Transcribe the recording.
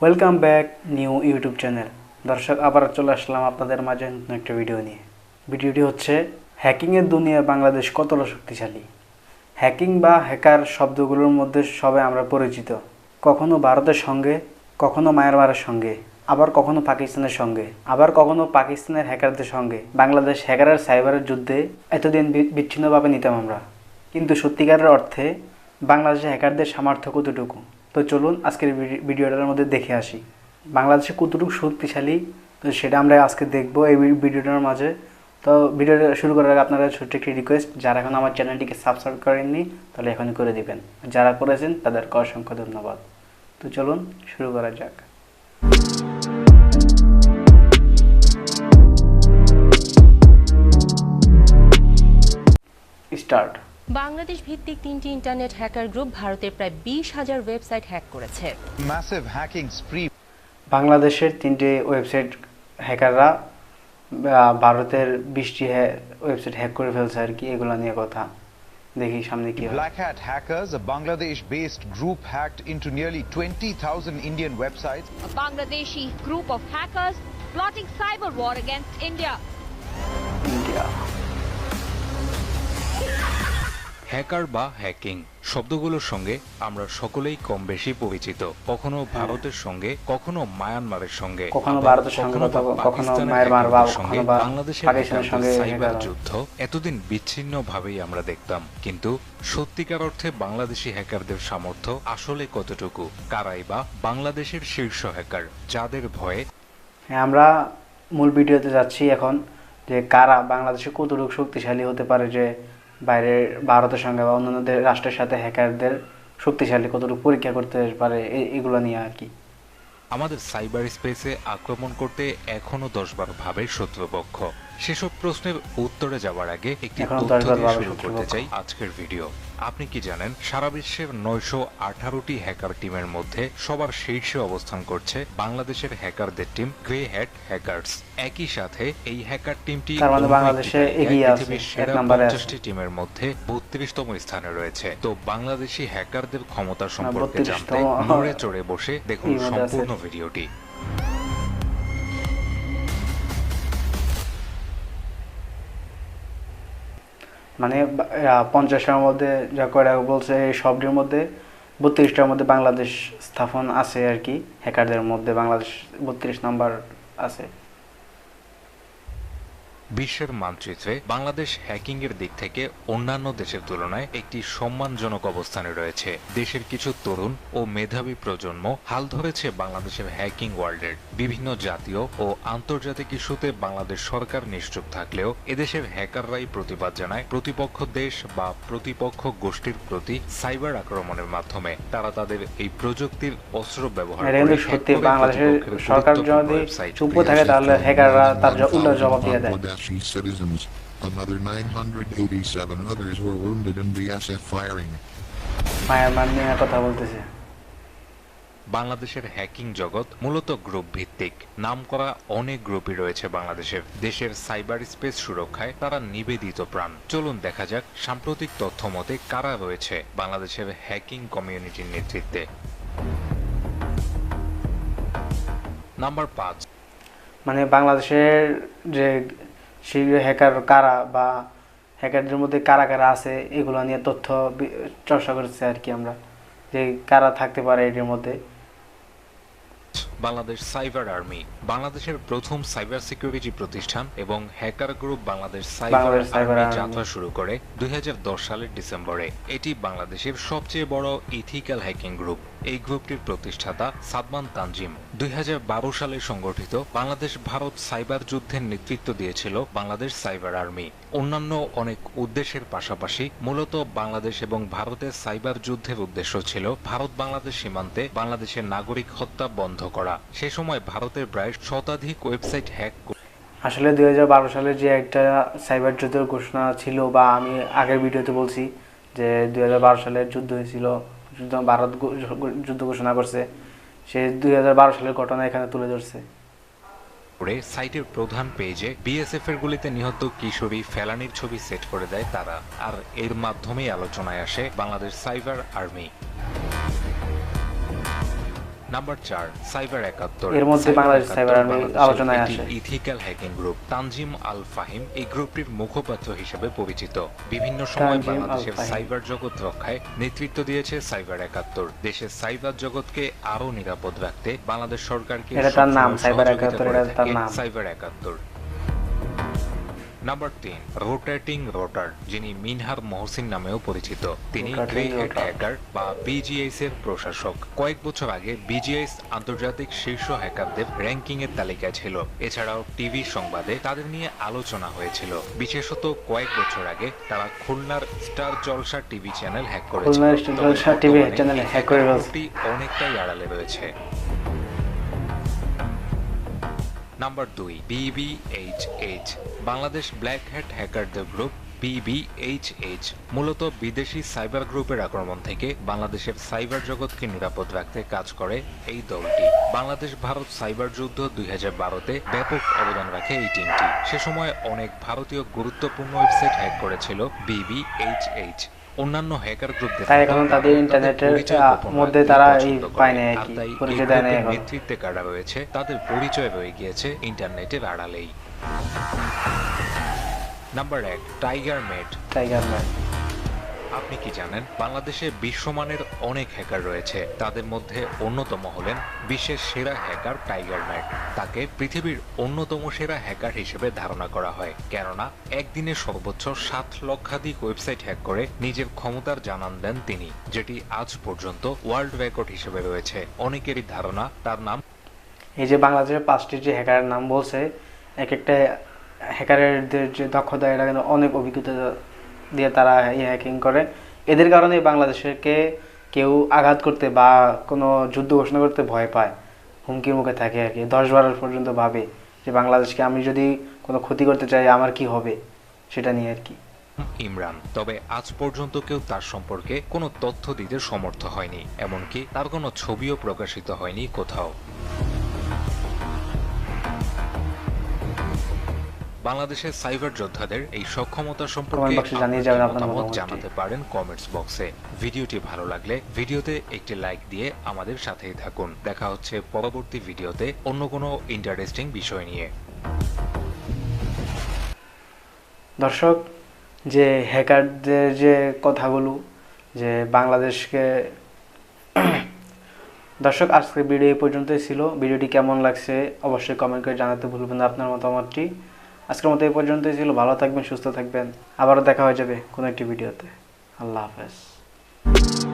Welcome back new YouTube channel দর্শক আবার চলে আসলাম আপনাদের মাঝে নতুন একটা ভিডিও নিয়ে। ভিডিওটি হচ্ছে হ্যাকিংয়ের দুনিয়ায় বাংলাদেশ কতটা শক্তিশালী? হ্যাকিং বা হ্যাকার শব্দগুলোর মধ্যে সবে আমরা পরিচিত। কখনো ভারতের সঙ্গে, কখনো মায়ানমারের সঙ্গে, আবার কখনো পাকিস্তানের সঙ্গে, আবার কখনো পাকিস্তানের হ্যাকারদের সঙ্গে। বাংলাদেশ হ্যাকারের সাইবারের যুদ্ধে এতদিন বিচ্ছিন্নভাবে নিতাম আমরা। কিন্তু সত্যিকারের অর্থে বাংলাদেশে হ্যাকারদের সামর্থ্য কতটুকু? তো চলুন আজকের ভিডিওটার মধ্যে দেখে আসি। বাংলাদেশে কতটুকু শক্তিশালী, তো সেটা আমরা আজকে দেখব এই ভিডিওটার মাঝে। তো ভিডিওটা শুরু করার আগে আপনারা ছোট্ট একটি রিকোয়েস্ট যারা এখন আমার চ্যানেলটিকে সাবস্ক্রাইব করেননি, তাহলে এখনই করে দিবেন। যারা করেছেন, তাদেরকে অসংখ্য ধন্যবাদ। তো চলুন শুরু করা যাক। স্টার্ট। বাংলাদেশ ভিত্তিক তিনটি ইন্টারনেট হ্যাকার গ্রুপ ভারতের প্রায় বিশ হাজার ওয়েবসাইট হ্যাক করেছে massive hacking spree বাংলাদেশের তিনটে ওয়েবসাইট হ্যাকাররা ভারতের বিশটি ওয়েবসাইট হ্যাক করে ফেলছে আর কি এগুলো নিয়ে কথা দেখি সামনে কি হয় Black Hat hackers, a Bangladesh-based group hacked into nearly 20,000 Indian websites. a Bangladeshi group of hackers plotting cyber war against India. India hacker বা হ্যাকিং শব্দগুলোর সঙ্গে আমরা সকলেই কম বেশি পরিচিত। কখনো ভারতের সঙ্গে কখনো মায়ানমারের সঙ্গে। কখনো ভারতের সঙ্গে কখনো মায়ানমার বা সঙ্গে বাংলাদেশের সঙ্গে সাইবার যুদ্ধ এতদিন বিচ্ছিন্নভাবেই আমরা দেখতাম। কিন্তু সত্যিকার অর্থে বাংলাদেশি হ্যাকারদের সামর্থ্য আসলে কতটুকু? কারাই বা বাংলাদেশের শীর্ষ হ্যাকার যাদের ভয়ে হ্যাঁ আমরা মূল ভিডিওতে যাচ্ছি এখন যে কারা বাংলাদেশে কতটুকু শক্তিশালী হতে পারে যে বাইরের ভারতের সঙ্গে বা অন্যান্য রাষ্ট্রের সাথে হ্যাকারদের শক্তিশালী কতটুকু পরীক্ষা করতে পারে এগুলো নিয়ে আর কি। আমাদের সাইবার স্পেসে আক্রমণ করতে এখনও দশ বারো ভাবে শত্রুপক্ষ। সেসব প্রশ্নের উত্তরে যাওয়ার আগে একটি তথ্য দিয়ে শুরু করতে চাই আজকের ভিডিও। আপনি কি জানেন সারা বিশ্বের নয়শো আঠারোটি হ্যাকার টিমের মধ্যে সবার শীর্ষে অবস্থান করছে বাংলাদেশের হ্যাকারদের টিম গ্রে হ্যাট হ্যাকার্স। একই সাথে এই হ্যাকার টিমটি মানে পৃথিবীর সেরা পঞ্চাশটি টিমের মধ্যে বত্রিশতম স্থানে রয়েছে। তো বাংলাদেশি হ্যাকারদের ক্ষমতা সম্পর্কে জানতে তম নড়ে চড়ে বসে দেখুন। সম্পূর্ণ ভিডিওটি। মানে পঞ্চাশটার মধ্যে যা কয়টা বলছে, এই সবটির মধ্যে বত্রিশটার মধ্যে বাংলাদেশ স্থাপন আছে আর কি, হ্যাকারদের মধ্যে বাংলাদেশ বত্রিশ নাম্বার আছে। বিশ্বের মানচিত্রে বাংলাদেশ হ্যাকিং এর দিক থেকে অন্যান্য দেশের তুলনায় একটি সম্মানজনক অবস্থানে রয়েছে। দেশের কিছু তরুণ ও মেধাবী প্রজন্ম হাল ধরেছে বাংলাদেশের হ্যাকিং ওয়ার্ল্ডের বিভিন্ন জাতীয় ও আন্তর্জাতিক ইস্যুতে বাংলাদেশ সরকার নিশ্চুপ থাকলেও এদেশের হ্যাকাররাই প্রতিবাদ জানায় প্রতিপক্ষ দেশ বা প্রতিপক্ষ গোষ্ঠীর প্রতি সাইবার আক্রমণের মাধ্যমে। তারা তাদের এই প্রযুক্তির অস্ত্র ব্যবহার করে সত্যি বাংলাদেশের সরকার যদি চুপ থাকে তাহলে হ্যাকাররা তার উল্টো জবাব দিয়ে দেয়। Bangladeshi citizens. Another 987 others were wounded in firing. Myanmar নিয়ে কথা বলতেছে। বাংলাদেশের হ্যাকিং জগৎ মূলত গ্রুপ ভিত্তিক। নামকরা অনেক গ্রুপই রয়েছে বাংলাদেশের। দেশের সাইবার স্পেস সুরক্ষায় তারা নিবেদিত প্রাণ। চলুন দেখা যাক সাম্প্রতিক তথ্য মতে কারা রয়েছে বাংলাদেশের হ্যাকিং কমিউনিটির নেতৃত্বে। নাম্বার পাঁচ। মানে বাংলাদেশের যে সেই হ্যাকার কারা বা হ্যাকারদের মধ্যে কারা কারা আছে এগুলো নিয়ে তথ্য চর্চা করছে আর কি আমরা। যে কারা থাকতে পারে এটির মধ্যে। বাংলাদেশ সাইবার আর্মি বাংলাদেশের প্রথম সাইবার সিকিউরিটি প্রতিষ্ঠান এবং hacker group Bangladesh cyber army. যাত্রা শুরু করে দুই হাজার দশ সালের ডিসেম্বরে। এটি বাংলাদেশের সবচেয়ে বড় ইথিক্যাল হ্যাকিং গ্রুপ এই গ্রুপটির প্রতিষ্ঠাতা সাদমান তানজিম। দুই হাজার বারো সালে সংগঠিত বাংলাদেশ ভারত সাইবার যুদ্ধের নেতৃত্ব দিয়েছিল বাংলাদেশ সাইবার আর্মি। অন্যান্য অনেক উদ্দেশ্যের পাশাপাশি মূলত বাংলাদেশ এবং ভারতের সাইবার যুদ্ধের উদ্দেশ্য ছিল ভারত বাংলাদেশ সীমান্তে বাংলাদেশের নাগরিক হত্যা বন্ধ করা। সে সময় ভারতের প্রায় শতাধিক ওয়েবসাইট হ্যাক আসলে দুই হাজার বারো সালে যে একটা সাইবার যুদ্ধের ঘোষণা ছিল বা আমি আগের ভিডিওতে বলছি যে দুই সালে যুদ্ধ হয়েছিল যুদ্ধ, ভারত যুদ্ধ ঘোষণা করছে, সে দুই হাজার বারো সালের ঘটনা এখানে তুলে ধরছে। করে সাইটের প্রধান পেজে বিএসএফ এর গুলিতে নিহত কিশোরী ফেলানির ছবি সেট করে দেয় তারা, আর এর মাধ্যমেই আলোচনায় আসে বাংলাদেশ সাইবার আর্মি। নাম্বার চার সাইবার একাত্তর। এর মধ্যে বাংলাদেশ সাইবার আর্মি আলোচনায় আসে। Ethical hacking group Tanzim Al Fahim এই গ্রুপটির মুখপাত্র হিসেবে পরিচিত। বিভিন্ন সময় বাংলাদেশের সাইবার জগৎ রক্ষায় নেতৃত্ব দিয়েছে সাইবার একাত্তর। দেশের সাইবার জগৎকে আরও নিরাপদ রাখতে বাংলাদেশ সরকারকে এটা তার নাম, সাইবার সহযোগিতা একাত্তর, করে এটা তার নাম। সাইবার একাত্তর। নাম্বার তিন রোটেটিং রোটার যিনি মিনহার মহসিন নামেও পরিচিত। তিনি গ্রে হ্যাকার বা বিজিএস এর প্রশাসক। কয়েক বছর আগে বিজিএস আন্তর্জাতিক শীর্ষ হ্যাকারদের র্যাঙ্কিং এর তালিকায় ছিল। এছাড়াও টিভি সংবাদে তাদের নিয়ে আলোচনা হয়েছিল। বিশেষত কয়েক বছর আগে তারা খুলনার star Jalsha TV channel hack করেছিল। অনেকটাই আড়ালে তবে নাম্বার দুই বিবিএইচএইচ বাংলাদেশ ব্ল্যাক হ্যাট হ্যাকারদের গ্রুপ বিবিএইচএইচ মূলত বিদেশি সাইবার গ্রুপের আক্রমণ থেকে বাংলাদেশের সাইবার জগৎকে নিরাপদ রাখতে কাজ করে এই দলটি। বাংলাদেশ ভারত সাইবার যুদ্ধ দুই হাজার বারোতে ব্যাপক অবদান রাখে এই টিমটি। সে সময় অনেক ভারতীয় গুরুত্বপূর্ণ ওয়েবসাইট হ্যাক করেছিল বিবিএইচএইচ অন্যান্য হ্যাকার গ্রুপদের তাই এখন তাদের ইন্টারনেটের, মধ্যে তারা এই পায় না আর তাই পরিচয় দেয় না নেতৃত্বে কারা রয়েছে তাদের পরিচয় রয়ে গিয়েছে ইন্টারনেটের আড়ালেই। নাম্বার এক টাইগার মেট টাইগার ম্যান আপনি কি জানেন, বাংলাদেশে বিশ্বমানের অনেক হ্যাকার রয়েছে। তাদের মধ্যে অন্যতম হলেন বিশ্বের সেরা হ্যাকার টাইগার ম্যাট তাকে পৃথিবীর অন্যতম সেরা হ্যাকার হিসেবে ধারণা করা হয়। কেননা, একদিনে সর্বোচ্চ সাত লক্ষাধিক ওয়েবসাইট হ্যাক করে নিজের ক্ষমতার জানান দেন তিনি, যেটি আজ পর্যন্ত ওয়ার্ল্ড রেকর্ড হিসেবে রয়েছে। অনেকেরই ধারণা, তার নাম এই যে বাংলাদেশের পাঁচটি যে হ্যাকারের নাম বলছে, এক একটা হ্যাকারের যে দক্ষতা এটা কিন্তু অনেক অভিজ্ঞতা দিয়ে তারা এই হ্যাকিং করে। এদের কারণে বাংলাদেশকে কেউ আঘাত করতে বা কোনো যুদ্ধ ঘোষণা করতে ভয় পায়। হুমকির মুখে থাকে আর কি। দশ বারো পর্যন্ত ভাবে যে বাংলাদেশকে আমি যদি কোনো ক্ষতি করতে চাই, আমার কি হবে? সেটা নিয়ে আর কি। ইমরান, তবে আজ পর্যন্ত কেউ তার সম্পর্কে কোনো তথ্য দিতে সমর্থ হয়নি, এমনকি তার কোনো ছবিও প্রকাশিত হয়নি কোথাও। বাংলাদেশের সাইবার যোদ্ধাদের এই সক্ষমতা সম্পর্কে জানিয়ে যাবেন আপনার মতামত জানাতে পারেন কমেন্টস বক্সে ভিডিওটি ভালো লাগলে ভিডিওতে একটি লাইক দিয়ে আমাদের সাথেই থাকুন। দেখা হচ্ছে পরবর্তী ভিডিওতে অন্য কোনো ইন্টারেস্টিং বিষয় নিয়ে। দর্শক যে হ্যাকারদের যে কথাগুলো যে বাংলাদেশকে দর্শক আজকের ভিডিও এই পর্যন্তই ছিল। ভিডিওটি কেমন লাগছে অবশ্যই কমেন্ট করে জানাতে ভুলবেন না আপনার মতামতটি। আজকের মতো এই পর্যন্তই ছিল। ভালো থাকবেন, সুস্থ থাকবেন। আবারও দেখা হয়ে যাবে কোনো একটি ভিডিওতে। আল্লাহ হাফেজ।